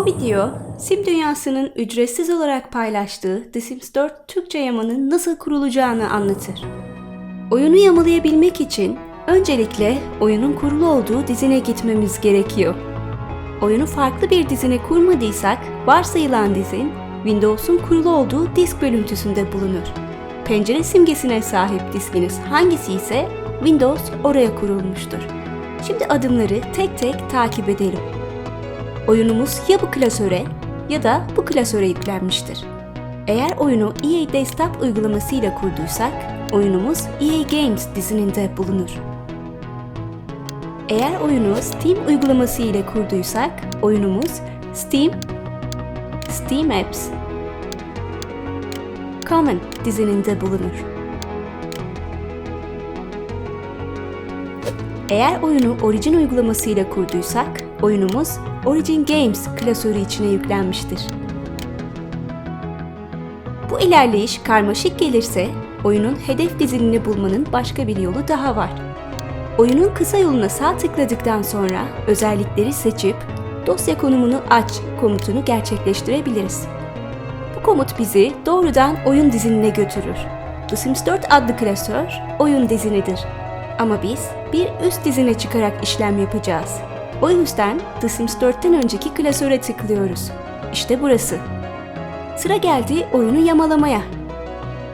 Bu video, Sim dünyasının ücretsiz olarak paylaştığı The Sims 4 Türkçe yamanın nasıl kurulacağını anlatır. Oyunu yamalayabilmek için öncelikle oyunun kurulu olduğu dizine gitmemiz gerekiyor. Oyunu farklı bir dizine kurmadıysak varsayılan dizin Windows'un kurulu olduğu disk bölüntüsünde bulunur. Pencere simgesine sahip diskiniz hangisi ise Windows oraya kurulmuştur. Şimdi adımları tek tek takip edelim. Oyunumuz ya bu klasöre ya da bu klasöre yüklenmiştir. Eğer oyunu EA Desktop uygulamasıyla kurduysak, oyunumuz EA Games dizininde bulunur. Eğer oyunu Steam uygulaması ile kurduysak, oyunumuz Steam, Steam Apps, Common dizininde bulunur. Eğer oyunu Origin uygulaması ile kurduysak, oyunumuz Origin Games klasörü içine yüklenmiştir. Bu ilerleyiş karmaşık gelirse, oyunun hedef dizinini bulmanın başka bir yolu daha var. Oyunun kısa yoluna sağ tıkladıktan sonra özellikleri seçip dosya konumunu aç komutunu gerçekleştirebiliriz. Bu komut bizi doğrudan oyun dizinine götürür. The Sims 4 adlı klasör oyun dizinidir. Ama biz bir üst dizine çıkarak işlem yapacağız. O yüzden The Sims 4'ten önceki klasöre tıklıyoruz. İşte burası. Sıra geldi oyunu yamalamaya.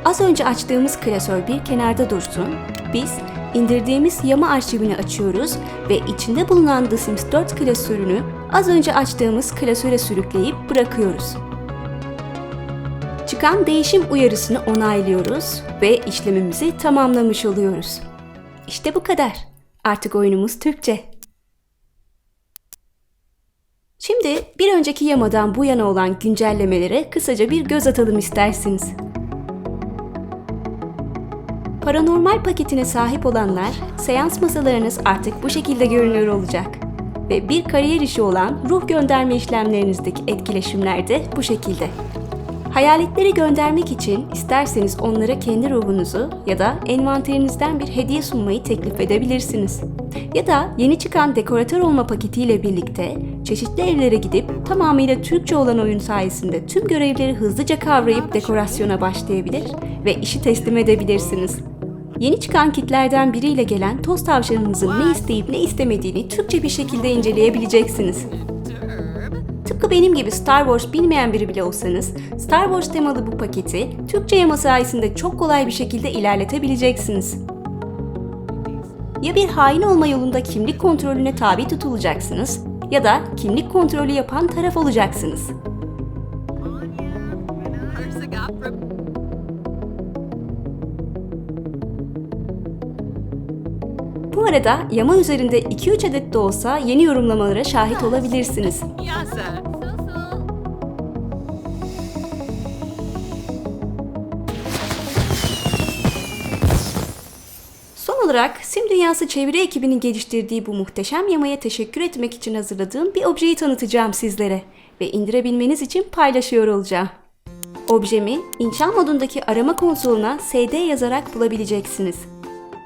Az önce açtığımız klasör bir kenarda dursun. Biz indirdiğimiz yama arşivini açıyoruz ve içinde bulunan The Sims 4 klasörünü az önce açtığımız klasöre sürükleyip bırakıyoruz. Çıkan değişim uyarısını onaylıyoruz ve işlemimizi tamamlamış oluyoruz. İşte bu kadar. Artık oyunumuz Türkçe. Şimdi bir önceki yamadan bu yana olan güncellemelere kısaca bir göz atalım isterseniz. Paranormal paketine sahip olanlar, seans masalarınız artık bu şekilde görünüyor olacak. Ve bir kariyer işi olan ruh gönderme işlemlerinizdeki etkileşimler de bu şekilde. Hayaletleri göndermek için isterseniz onlara kendi ruhunuzu ya da envanterinizden bir hediye sunmayı teklif edebilirsiniz. Ya da yeni çıkan dekoratör olma paketiyle birlikte çeşitli evlere gidip tamamıyla Türkçe olan oyun sayesinde tüm görevleri hızlıca kavrayıp dekorasyona başlayabilir ve işi teslim edebilirsiniz. Yeni çıkan kitlerden biriyle gelen toz tavşanınızın ne isteyip ne istemediğini Türkçe bir şekilde inceleyebileceksiniz. Tıpkı benim gibi Star Wars bilmeyen biri bile olsanız, Star Wars temalı bu paketi Türkçe yama sayesinde çok kolay bir şekilde ilerletebileceksiniz. Ya bir hain olma yolunda kimlik kontrolüne tabi tutulacaksınız ya da kimlik kontrolü yapan taraf olacaksınız. Bu arada yama üzerinde 2-3 adet de olsa yeni yorumlamalara şahit olabilirsiniz. Olarak Sim Dünyası çeviri ekibinin geliştirdiği bu muhteşem yamaya teşekkür etmek için hazırladığım bir objeyi tanıtacağım sizlere ve indirebilmeniz için paylaşıyor olacağım. Objemi inşa modundaki arama konsoluna SD yazarak bulabileceksiniz.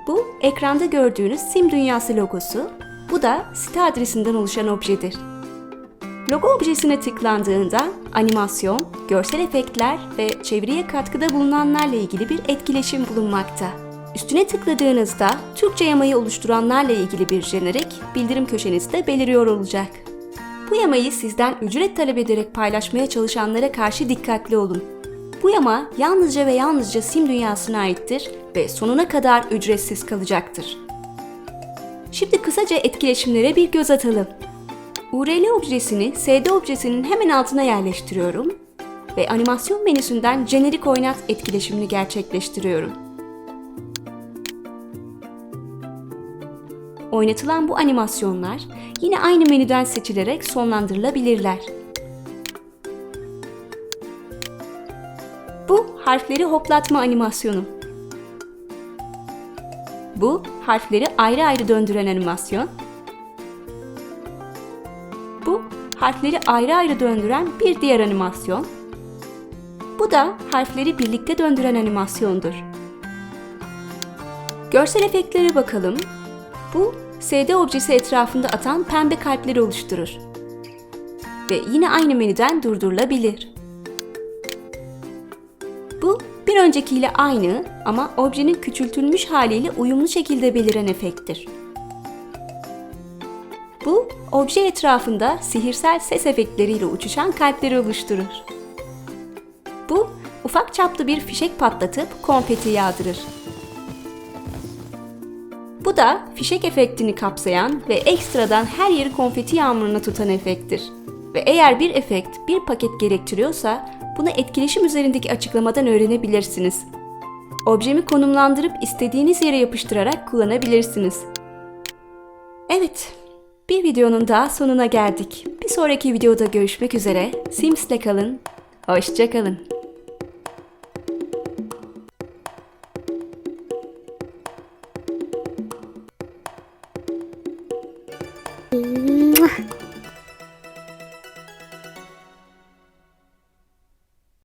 Bu ekranda gördüğünüz Sim Dünyası logosu, bu da site adresinden oluşan objedir. Logo objesine tıklandığında animasyon, görsel efektler ve çeviriye katkıda bulunanlarla ilgili bir etkileşim bulunmakta. Üstüne tıkladığınızda Türkçe yamayı oluşturanlarla ilgili bir jenerik bildirim köşenizde beliriyor olacak. Bu yamayı sizden ücret talep ederek paylaşmaya çalışanlara karşı dikkatli olun. Bu yama yalnızca ve yalnızca sim dünyasına aittir ve sonuna kadar ücretsiz kalacaktır. Şimdi kısaca etkileşimlere bir göz atalım. URL objesini SD objesinin hemen altına yerleştiriyorum ve animasyon menüsünden jenerik oynat etkileşimini gerçekleştiriyorum. Oynatılan bu animasyonlar yine aynı menüden seçilerek sonlandırılabilirler. Bu harfleri hoplatma animasyonu. Bu harfleri ayrı ayrı döndüren animasyon. Bu harfleri ayrı ayrı döndüren bir diğer animasyon. Bu da harfleri birlikte döndüren animasyondur. Görsel efektlere bakalım. Bu SD objesi etrafında atan pembe kalpleri oluşturur. ve yine aynı menüden durdurulabilir. Bu bir öncekiyle aynı ama objenin küçültülmüş haliyle uyumlu şekilde beliren efekttir. Bu, obje etrafında sihirsel ses efektleriyle uçuşan kalpleri oluşturur. Bu, ufak çaplı bir fişek patlatıp konfeti yağdırır. Bu da fişek efektini kapsayan ve ekstradan her yeri konfeti yağmuruna tutan efekttir. Ve eğer bir efekt bir paket gerektiriyorsa bunu etkileşim üzerindeki açıklamadan öğrenebilirsiniz. Objemi konumlandırıp istediğiniz yere yapıştırarak kullanabilirsiniz. Evet, bir videonun daha sonuna geldik. Bir sonraki videoda görüşmek üzere. Sims'le kalın. Hoşça kalın. Mm-hmm.